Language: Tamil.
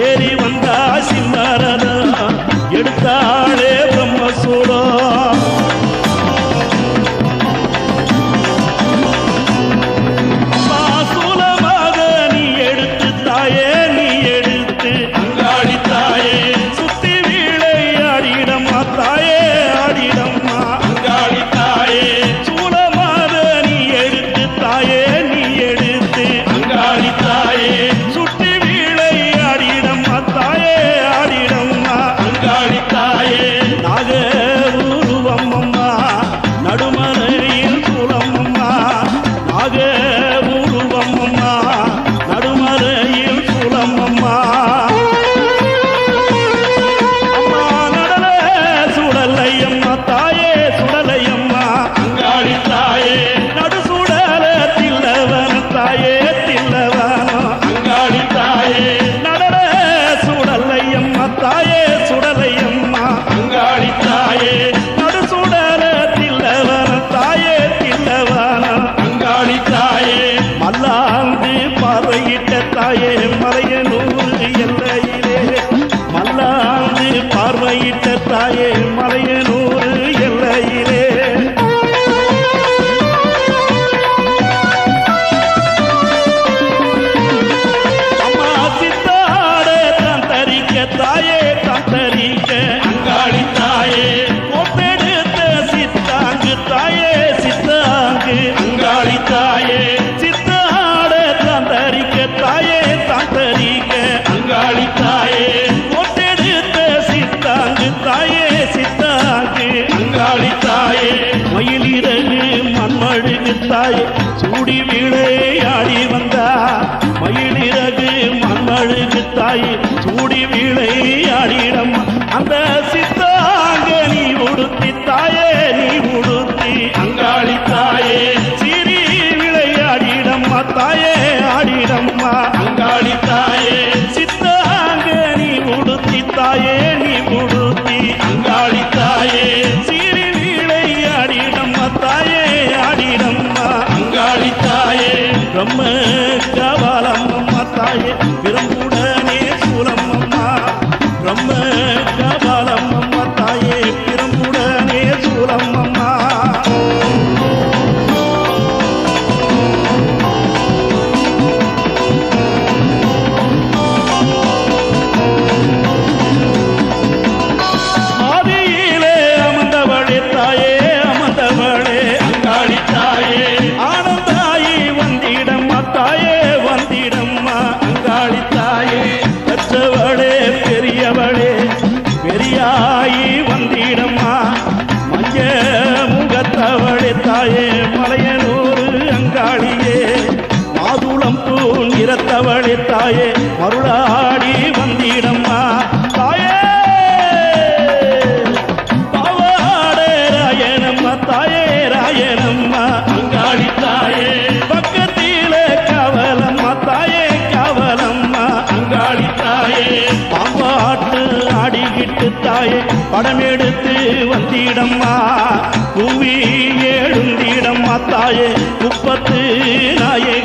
ஏறி வந்தா சிம்மாரதா எடுத்தாளே முறையிட்ட தாயே கூடி விளையாடி வந்தா மயிலிறகு மண்மழுக்கு தாய் கூடி விளையாடிடம் அந்த சி ಬ್ರಹ್ಮ வந்தவளே தாயே மருளாடி வந்திடம்மா. தாயே தவாடே ராயனம்மா தாயே ராயனம்மா. அங்காளி தாயே. பக்கத்திலே கவலம்மா தாயே கவலம்மா. அங்காளி தாயே. பாம்பாட்டு ஆடிக்கிட்டு தாயே படம் எடுத்து வந்திடம்மா. குவி எழுந்திடம்மா தாயே முப்பத்து நாயே.